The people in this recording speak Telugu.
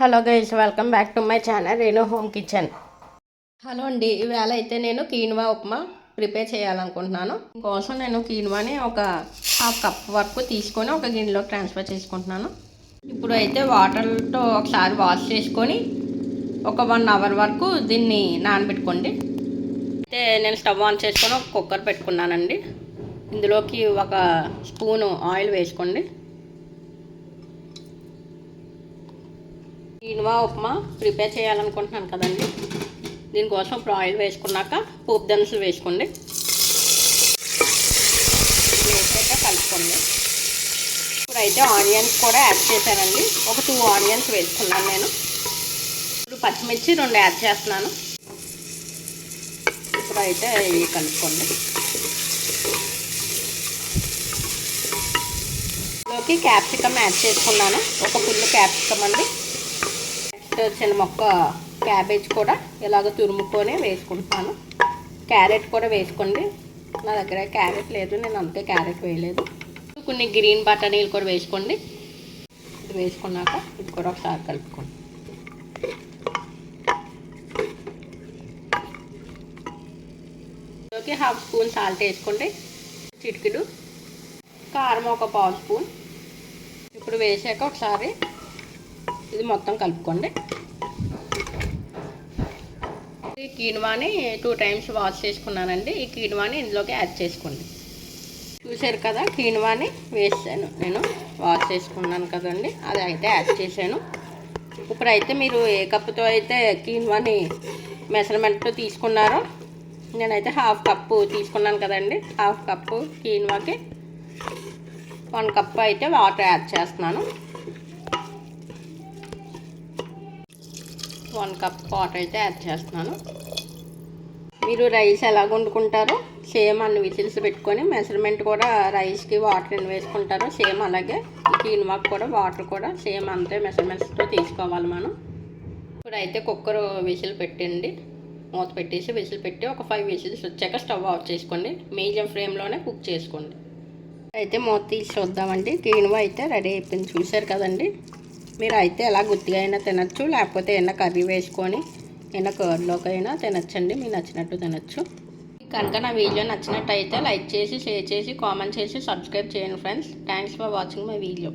Hello guys welcome back to my channel Renu home kitchen. Hello అండి ఈవేళ అయితే నేను కీన్వా ఉప్మా ప్రిపేర్ చేయాలనుకుంటున్నాను. కోసం నేను కీన్వాని ఒక హాఫ్ కప్ వరకు తీసుకొని ఒక గిన్నెలో ట్రాన్స్ఫర్ చేసుకుంటున్నాను. ఇప్పుడు అయితే వాటర్తో ఒకసారి వాష్ చేసుకొని ఒక వన్ అవర్ వరకు దీన్ని నానబెట్టుకోండి. అయితే నేను స్టవ్ ఆన్ చేసుకొని ఒక కుక్కర్ పెట్టుకున్నానండి. ఇందులోకి ఒక స్పూను ఆయిల్ వేసుకోండి. ఇన్వా ఉప్మా ప్రిపేర్ చేయాలనుకుంటున్నాను కదండి. దీనికోసం ఇప్పుడు ఆయిల్ వేసుకున్నాక పోపు దినుసులు వేసుకోండి. వేసాక కలుపుకోండి. ఇప్పుడు అయితే ఆనియన్స్ కూడా యాడ్ చేశానండి. ఒక టూ ఆనియన్స్ వేసుకున్నాను నేను. ఇప్పుడు పచ్చిమిర్చి రెండు యాడ్ చేస్తున్నాను. ఇప్పుడు అయితే ఇవి కలుపుకోండి. లోకి క్యాప్సికమ్ యాడ్ చేసుకున్నాను. ఒక ఫుల్ క్యాప్సికమ్ అండి. చిన్న మొక్క క్యాబేజ్ కూడా ఇలాగ తురుముకొని వేసుకుంటున్నాను. క్యారెట్ కూడా వేసుకోండి. నా దగ్గర క్యారెట్ లేదు నేను అంతే క్యారెట్ వేయలేదు. కొన్ని గ్రీన్ బఠానీలు కూడా వేసుకోండి. ఇది వేసుకున్నాక ఇది కూడా ఒకసారి కలుపుకోండి. ఇందులోకి హాఫ్ స్పూన్ సాల్ట్ వేసుకోండి. చిటికెడు. కారం ఒక పావు స్పూన్. ఇప్పుడు వేసాక ఒకసారి ఇది మొత్తం కలుపుకోండి. ఈ కీన్వాని టూ టైమ్స్ వాష్ చేసుకున్నానండి. ఈ కీన్వాని ఇందులోకి యాడ్ చేసుకోండి. చూసారు కదా కీన్వాని వేసాను. నేను వాష్ చేసుకున్నాను కదండి. అది అయితే యాడ్ చేశాను. ఇప్పుడైతే మీరు ఏ కప్పుతో అయితే కీన్వాని మెజర్మెంట్తో తీసుకున్నారో నేనైతే హాఫ్ కప్పు తీసుకున్నాను కదండి. హాఫ్ కప్పు కీన్వాకి వన్ కప్ అయితే వాటర్ యాడ్ చేస్తున్నాను. వన్ కప్ వాటర్ అయితే యాడ్ చేస్తున్నాను. మీరు రైస్ ఎలా వండుకుంటారో సేమ్ అన్ని విజిల్స్ పెట్టుకొని మెజర్మెంట్ కూడా రైస్కి వాటర్ ఎన్ని వేసుకుంటారో సేమ్ అలాగే కీన్వాక్ కూడా వాటర్ కూడా సేమ్ అంతే మెజర్మెంట్స్తో తీసుకోవాలి మనం. ఇప్పుడైతే కుక్కర్ విజిల్ పెట్టండి. మూత పెట్టేసి విజిల్ పెట్టి ఒక ఫైవ్ విజిల్స్ వచ్చాక స్టవ్ ఆఫ్ చేసుకోండి. మీడియం ఫ్లేమ్లోనే కుక్ చేసుకోండి. అయితే మూత తీసి చూద్దామండి. కీనువ అయితే రెడీ అయిపోయింది. చూశారు కదండి? మీరు అయితే ఎలా గుత్తిగా అయినా తినచ్చు లేకపోతే ఏమైనా కర్రీ వేసుకొని ఏమైనా కర్డ్లోకి అయినా తినచ్చండి మీకు నచ్చినట్టు తినచ్చు. కనుక నా వీడియో నచ్చినట్టు అయితే లైక్ చేసి షేర్ చేసి కామెంట్ చేసి సబ్స్క్రైబ్ చేయండి friends. Thanks for watching my video